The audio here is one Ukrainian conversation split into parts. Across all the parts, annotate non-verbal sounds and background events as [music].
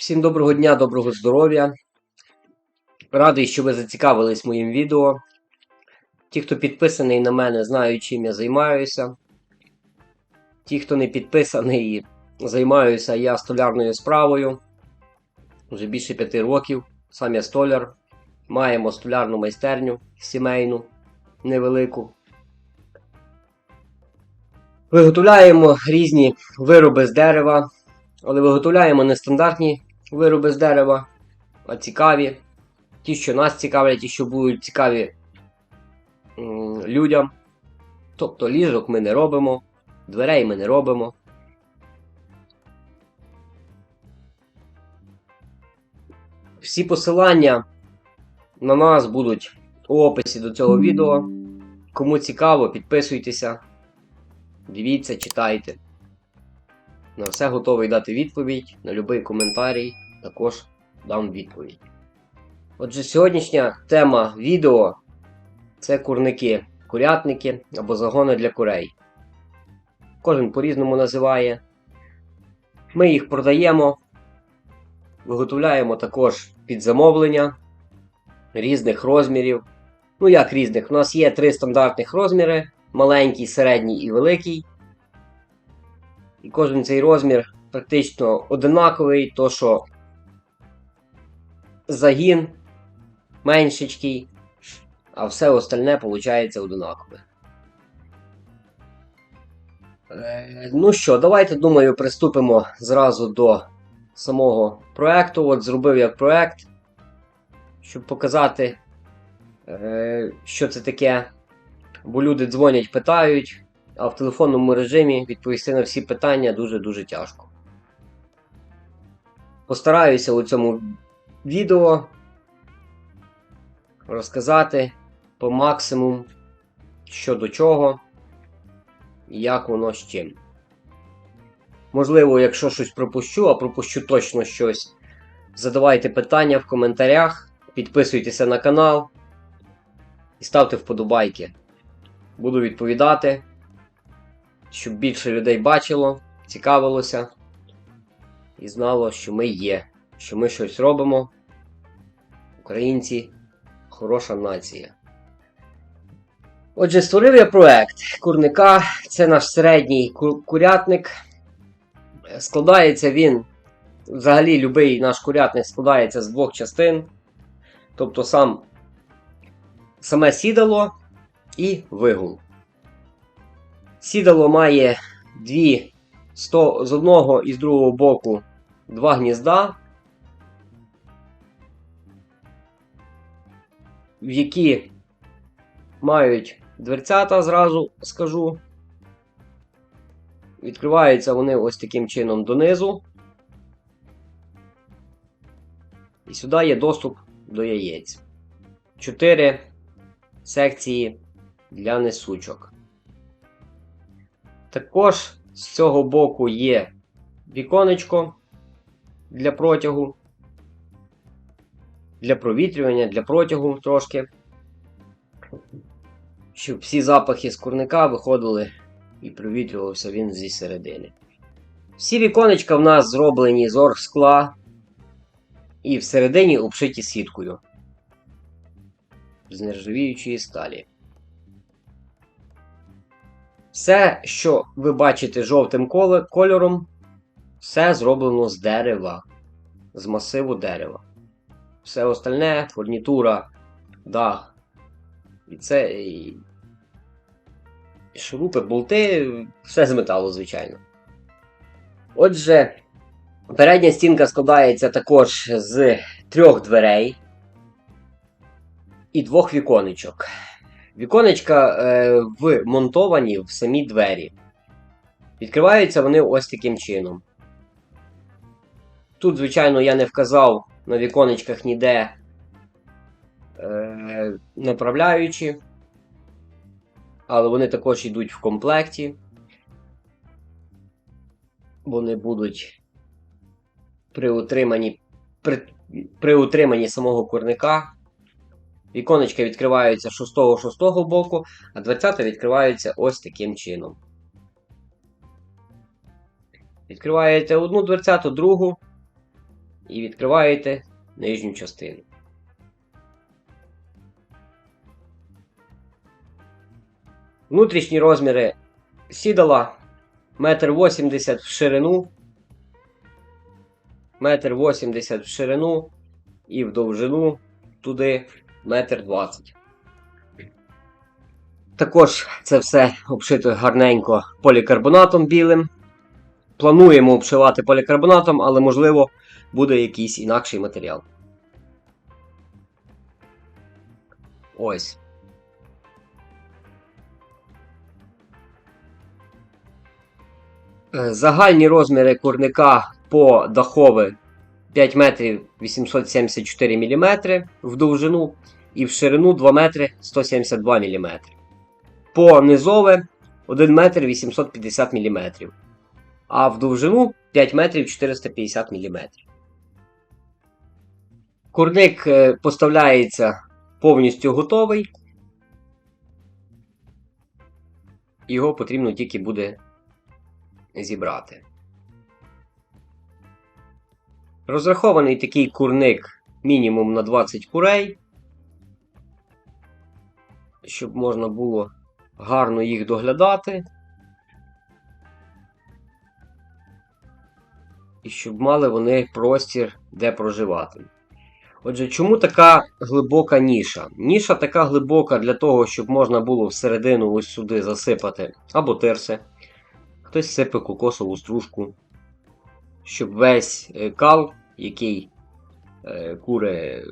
Всім доброго дня, доброго здоров'я. Радий, що ви зацікавились моїм відео. Ті, хто підписаний на мене, знають, чим я займаюся. Ті, хто не підписаний, займаюся я столярною справою. Вже більше п'яти років. Сам я столяр. Маємо столярну майстерню сімейну, невелику. Виготовляємо різні вироби з дерева. Але виготовляємо не стандартні вироби з дерева, а цікаві. Ті, що нас цікавлять, ті, що будуть цікаві людям. Тобто ліжок ми не робимо, дверей ми не робимо. Всі посилання на нас будуть у описі до цього відео. Кому цікаво, підписуйтеся, дивіться, читайте. На все готовий дати відповідь, на будь-який коментарій також дам відповідь. Отже, сьогоднішня тема відео це курники, курятники або загони для курей. Кожен по-різному називає. Ми їх продаємо, виготовляємо також під замовлення різних розмірів. Ну, як різних? У нас є три стандартних розміри: маленький, середній і великий. І кожен цей розмір практично одинаковий, то що загін меншечкий, а все остальне виходить одинакове. Е, Ну що, давайте, думаю, приступимо зразу до самого проекту. От зробив я проект, щоб показати, е, що це таке. Бо люди дзвонять, питають а в телефонному режимі відповісти на всі питання дуже-дуже тяжко. Постараюся у цьому відео розказати по максимум, що до чого і як воно з чим. Можливо, якщо щось пропущу, а пропущу точно щось, задавайте питання в коментарях, підписуйтеся на канал і ставте вподобайки. Буду відповідати щоб більше людей бачило, цікавилося і знало, що ми є, що ми щось робимо. Українці хороша нація. Отже, створив я проект курника. Це наш середній курятник. Складається він, взагалі, будь-який наш курятник складається з двох частин. Тобто сам, саме сідало і вигул. Сідало має дві сто, з одного і з другого боку два гнізда, в які мають дверцята, зразу скажу. Відкриваються вони ось таким чином донизу. І сюди є доступ до яєць. Чотири секції для несучок. Також з цього боку є віконечко для протягу, для провітрювання, для протягу трошки. Щоб всі запахи з курника виходили і провітрювався він зі середини. Всі віконечка в нас зроблені з оргскла і всередині обшиті сіткою з нержавіючої сталі. Все, що ви бачите жовтим кольором, все зроблено з дерева, з масиву дерева. Все остальне, фурнітура, дах. І це і шурупи, болти, все з металу, звичайно. Отже, передня стінка складається також з трьох дверей і двох віконечок. Віконечка е, вмонтовані в самі двері. Відкриваються вони ось таким чином. Тут, звичайно, я не вказав на віконечках ніде е, направляючі, але вони також йдуть в комплекті. Вони будуть при утриманні, при, при утриманні самого курника. Віконечка відкриваються 6-6 боку, а дверцята відкриваються ось таким чином. Відкриваєте одну дверцяту, другу, і відкриваєте нижню частину. Внутрішні розміри сідала 1,80 м в ширину, 1,80 м в ширину і в довжину туди 1,20 м. Також це все обшито гарненько полікарбонатом білим. Плануємо обшивати полікарбонатом, але можливо буде якийсь інакший матеріал. Ось. Е, Загальні розміри курника по дахове 5 метрів 874 мм в довжину і в ширину 2 метри 172 мм. По низове 1 метр 850 мм. А в довжину 5 метрів 450 мм. Курник е, поставляється повністю готовий. Його потрібно тільки буде зібрати. Розрахований такий курник мінімум на 20 курей, щоб можна було гарно їх доглядати. І щоб мали вони простір, де проживати. Отже, чому така глибока ніша? Ніша така глибока для того, щоб можна було всередину ось сюди засипати або терси. Хтось сипе кокосову стружку, щоб весь е, кал, який е, кури,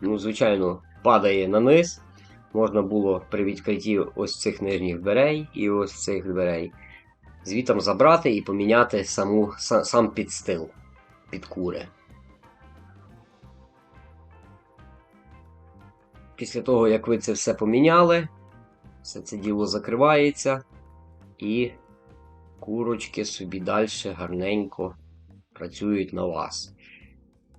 ну, звичайно, падає на низ, можна було при відкритті ось цих нижніх дверей і ось цих дверей звітом забрати і поміняти саму, са- сам підстил під кури. Після того, як ви це все поміняли, все це діло закривається і курочки собі далі гарненько працюють на вас.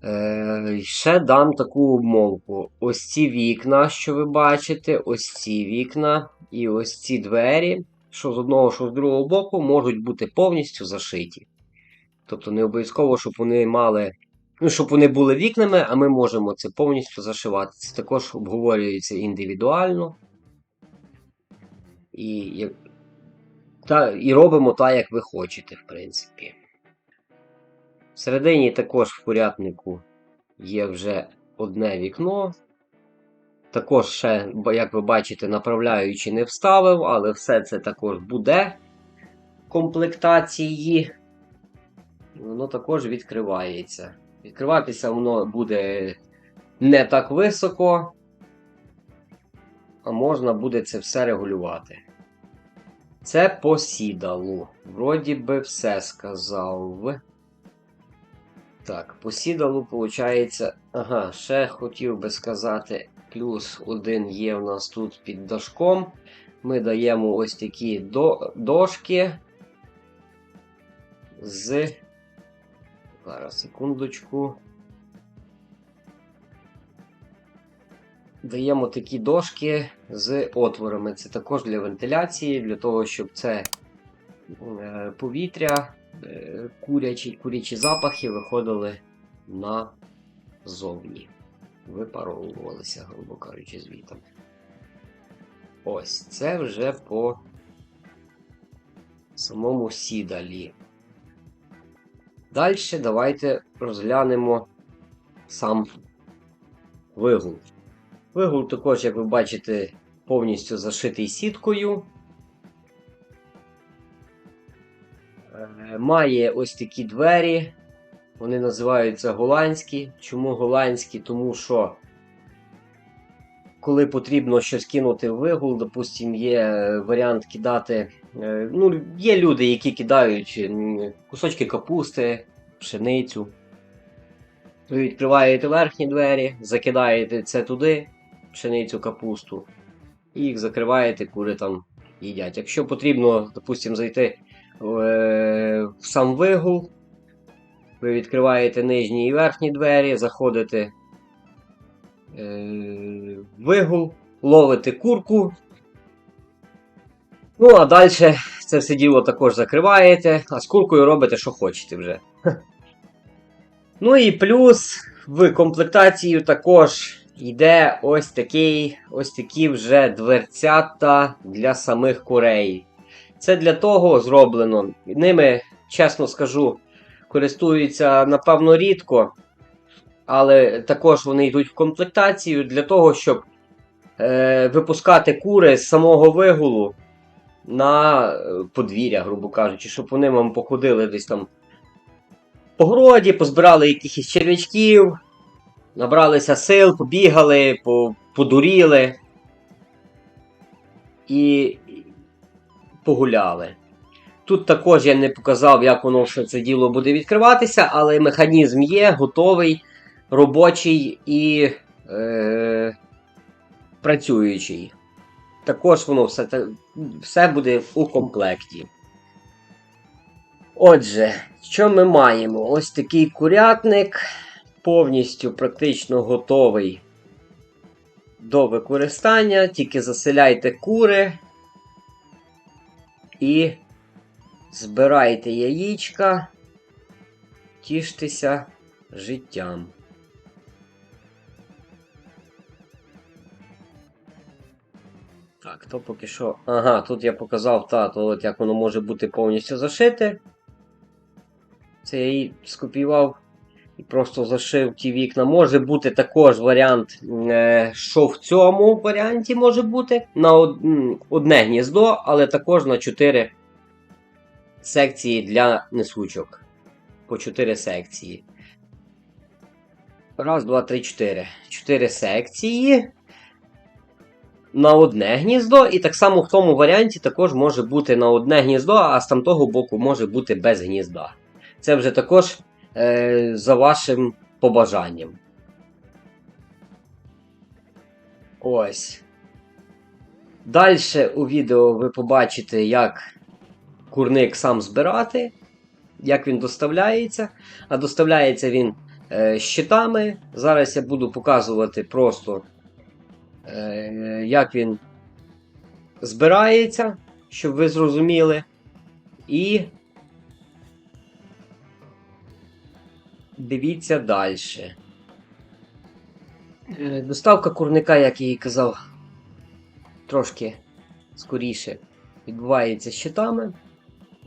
Е, ще дам таку обмовку. Ось ці вікна, що ви бачите, ось ці вікна і ось ці двері, що з одного, що з другого боку, можуть бути повністю зашиті. Тобто не обов'язково, щоб вони мали. Ну, щоб вони були вікнами, а ми можемо це повністю зашивати. Це також обговорюється індивідуально. І, та, і робимо так, як ви хочете, в принципі. Всередині також в курятнику є вже одне вікно. Також ще, як ви бачите, направляючи не вставив, але все це також буде в комплектації. Воно також відкривається. Відкриватися воно буде не так високо, а можна буде це все регулювати. Це по сідалу. Вроді би все сказав. Так, по сідалу, виходить. Ага, ще хотів би сказати, плюс один є в нас тут під дашком. Ми даємо ось такі до, дошки з. Зараз, секундочку. Даємо такі дошки з отворами. Це також для вентиляції, для того, щоб це е, повітря, курячі, курячі запахи виходили назовні. Випаровувалися, грубо кажучи, звітом. Ось це вже по самому сідалі. Далі давайте розглянемо сам вигул. Вигул також, як ви бачите, повністю зашитий сіткою. Має ось такі двері. Вони називаються голландські. Чому голландські? Тому що, коли потрібно щось кинути в вигул, допустим, є варіант кидати. е, Ну, є люди, які кидають кусочки капусти, пшеницю. Ви відкриваєте верхні двері, закидаєте це туди, пшеницю, капусту, і їх закриваєте, кури там їдять. Якщо потрібно, допустимо, зайти е, в сам вигул, ви відкриваєте нижні і верхні двері, заходите е, в вигул, ловите курку. Ну, а далі це все діло також закриваєте, а з куркою робите, що хочете вже. Ну і плюс в комплектацію також йде ось такий, ось такі вже дверцята для самих курей. Це для того зроблено. Ними, чесно скажу, користуються напевно рідко, але також вони йдуть в комплектацію для того, щоб е, випускати кури з самого вигулу на е, подвір'я, грубо кажучи, щоб вони вам походили десь там по городі, позбирали якихось черв'ячків, набралися сил, побігали, подуріли і погуляли. Тут також я не показав, як воно все це діло буде відкриватися, але механізм є, готовий, робочий і е, працюючий. Також воно все, все буде у комплекті. Отже, що ми маємо? Ось такий курятник, повністю практично готовий до використання. Тільки заселяйте кури і збирайте яєчка, тіштеся життям. Так, то поки що. Ага, тут я показав та, то от як воно може бути повністю зашите. Це я її скопіював просто зашив ті вікна. Може бути також варіант, е, що в цьому варіанті може бути на одне гніздо, але також на 4 секції для несучок. По 4 секції. Раз, два, три, чотири. Чотири секції. На одне гніздо, і так само в тому варіанті також може бути на одне гніздо, а з тамтого боку може бути без гнізда. Це вже також е, за вашим побажанням. Ось. Далі у відео ви побачите, як курник сам збирати, як він доставляється. А доставляється він е, щитами. Зараз я буду показувати просто, е, як він збирається, щоб ви зрозуміли. І дивіться далі. Доставка курника, як я і казав, трошки скоріше відбувається щитами.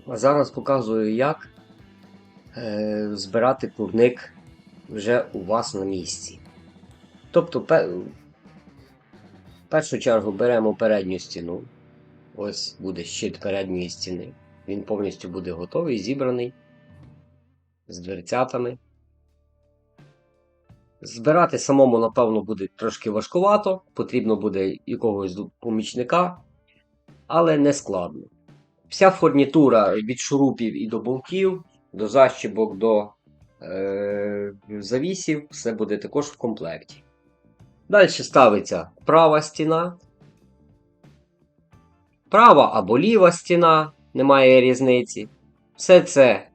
А зараз показую, як е, збирати курник вже у вас на місці. Тобто, в першу чергу беремо передню стіну. Ось буде щит передньої стіни. Він повністю буде готовий, зібраний з дверцятами. Збирати самому, напевно, буде трошки важкувато, потрібно буде якогось помічника, але не складно. Вся фурнітура від шурупів і до болтів, до защіпок, до е, завісів, все буде також в комплекті. Далі ставиться права стіна. Права або ліва стіна, немає різниці. Все це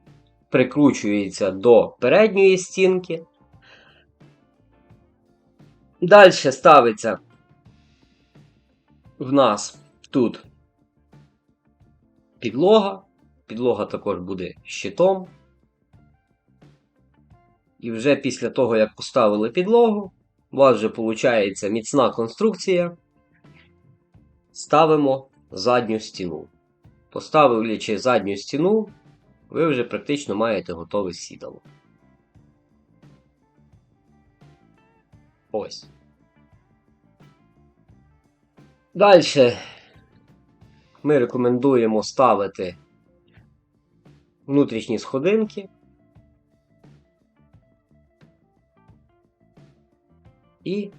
прикручується до передньої стінки. Далі ставиться в нас тут підлога. Підлога також буде щитом. І вже після того, як поставили підлогу, у вас вже виходить міцна конструкція. Ставимо задню стіну. Поставивши задню стіну, ви вже практично маєте готове сідало. Ось. Далі ми рекомендуємо ставити внутрішні сходинки. І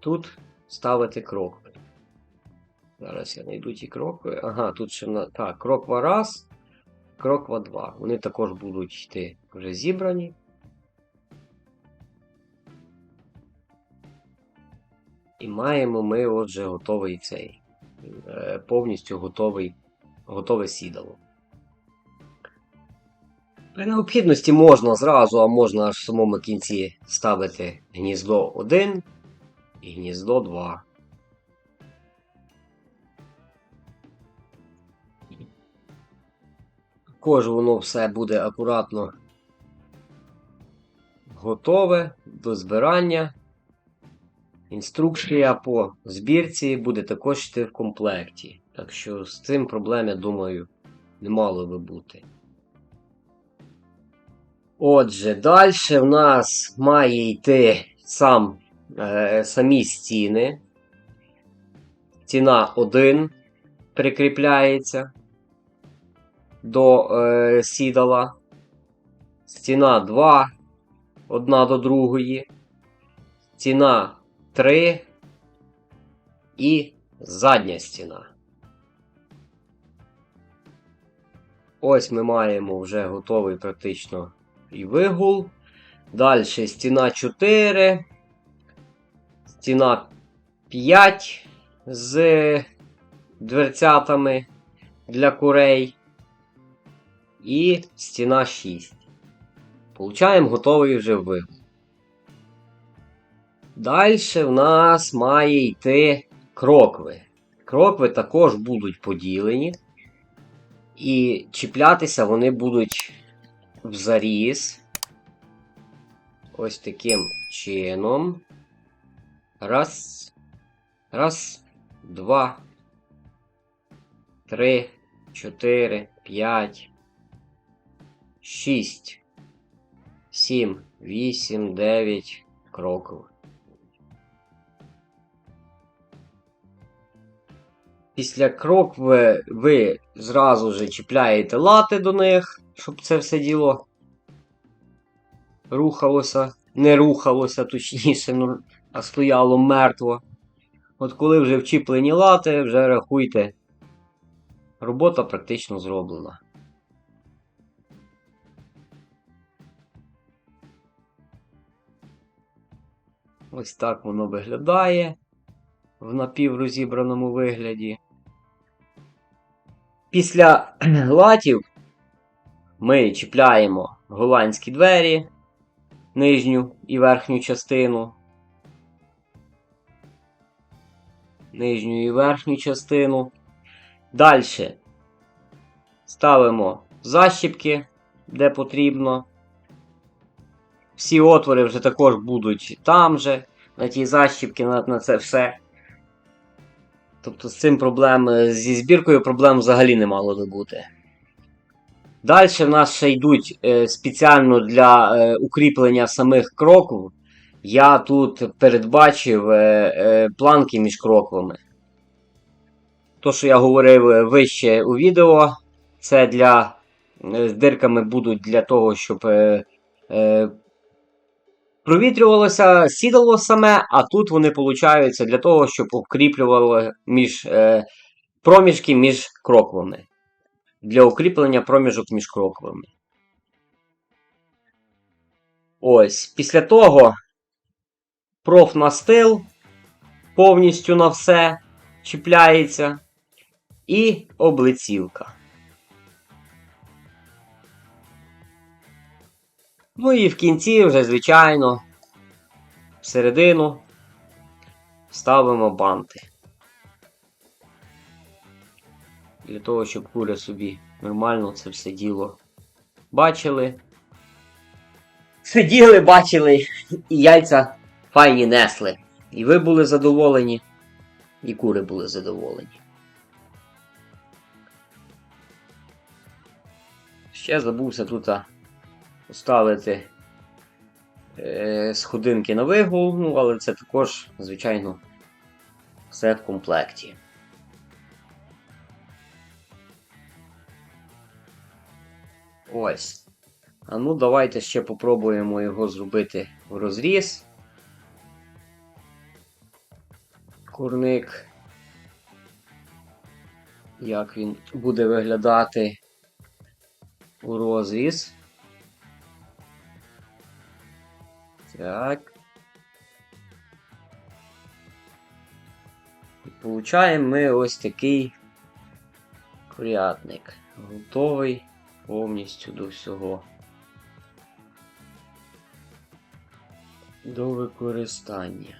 тут ставити крокви. Зараз я знайду ті крокви. Ага, тут ще на. Так, кроква раз, кроква два. Вони також будуть йти вже зібрані. І маємо ми отже готовий цей. е, Повністю готовий, готове сідало. При необхідності можна зразу, а можна аж в самому кінці ставити гніздо 1 і гніздо 2. Також воно все буде акуратно готове до збирання. Інструкція по збірці буде також йти в комплекті. Так що з цим проблем, я думаю, не мало би бути. Отже, далі в нас має йти сам, е, самі стіни. Стіна 1 прикріпляється до е, сідала. Стіна 2 одна до другої. Стіна 3 і задня стіна. Ось ми маємо вже готовий практично і вигул. Далі стіна 4, стіна 5 з дверцятами для курей. І стіна 6. Получаємо готовий вже вигул. Далі в нас має йти крокви. Крокви також будуть поділені. І чіплятися вони будуть в заріз. Ось таким чином. Раз. Раз, два, три, чотири, п'ять, шість, сім, вісім, дев'ять кроків. Після крокви ви зразу же чіпляєте лати до них, щоб це все діло рухалося, не рухалося, точніше, ну, а стояло мертво. От коли вже вчіплені лати, вже рахуйте, робота практично зроблена. Ось так воно виглядає в напіврозібраному вигляді. Після [clears throat] латів ми чіпляємо голландські двері, нижню і верхню частину. Нижню і верхню частину. Далі ставимо защіпки, де потрібно. Всі отвори вже також будуть там же, на ті защіпки, на, на це все. Тобто з цим проблем, зі збіркою проблем взагалі не мало би бути. Далі в нас ще йдуть е, спеціально для е, укріплення самих кроків. Я тут передбачив е, е, планки між кроквами. То, що я говорив е, вище у відео, це для е, з дирками будуть для того, щоб е, е, провітрювалося, сідало саме, а тут вони получаються для того, щоб укріплювали між, е, проміжки між кроквами. Для укріплення проміжок між кроквами. Ось. Після того профнастил повністю на все чіпляється. І облицівка. Ну і в кінці вже, звичайно, всередину ставимо банти. Для того, щоб кури собі нормально це все діло бачили. Сиділи, бачили, і яйця файні несли. І ви були задоволені, і кури були задоволені. Ще забувся тут поставити е, сходинки на вигул, ну, але це також, звичайно, все в комплекті. Ось. А ну, давайте ще попробуємо його зробити в розріз. Курник. Як він буде виглядати у розріз. Так. І получаємо ми ось такий курятник. Готовий повністю до всього. До використання.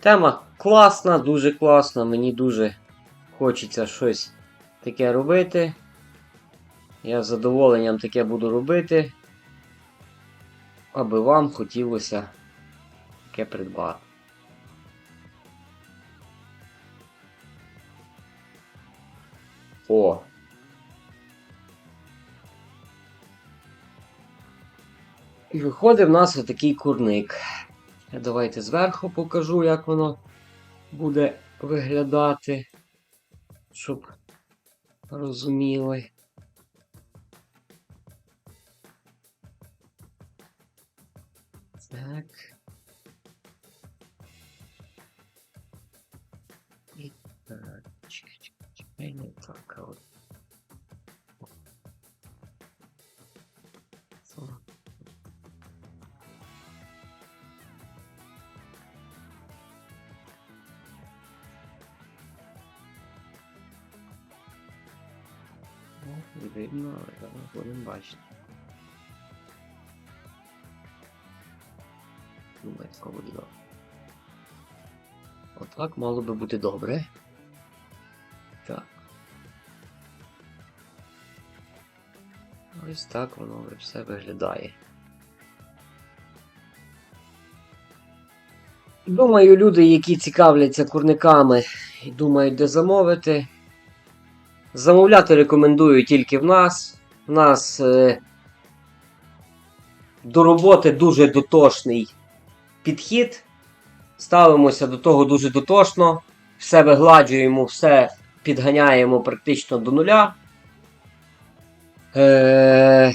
Тема класна, дуже класна. Мені дуже хочеться щось таке робити. Я з задоволенням таке буду робити. Аби вам хотілося таке придбати. О! І виходить в нас отакий курник. Давайте зверху покажу, як воно буде виглядати, щоб розуміли. Чекай, не так, а от. Це. Ну, не видно, але зараз будемо бачити. Думаю, тако буде. Отак мало би бути добре. Ось так воно все виглядає. Думаю, люди, які цікавляться курниками і думають, де замовити. Замовляти рекомендую тільки в нас. У нас е, до роботи дуже дотошний підхід. Ставимося до того дуже дотошно. Все вигладжуємо, все підганяємо практично до нуля. Е,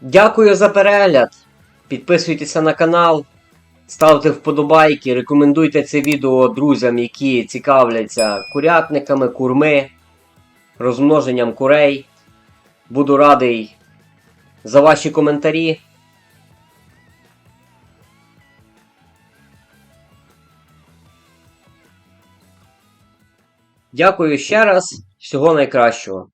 дякую за перегляд. Підписуйтеся на канал, ставте вподобайки, рекомендуйте це відео друзям, які цікавляться курятниками, курми, розмноженням курей. Буду радий за ваші коментарі. Дякую ще раз. Всього найкращого.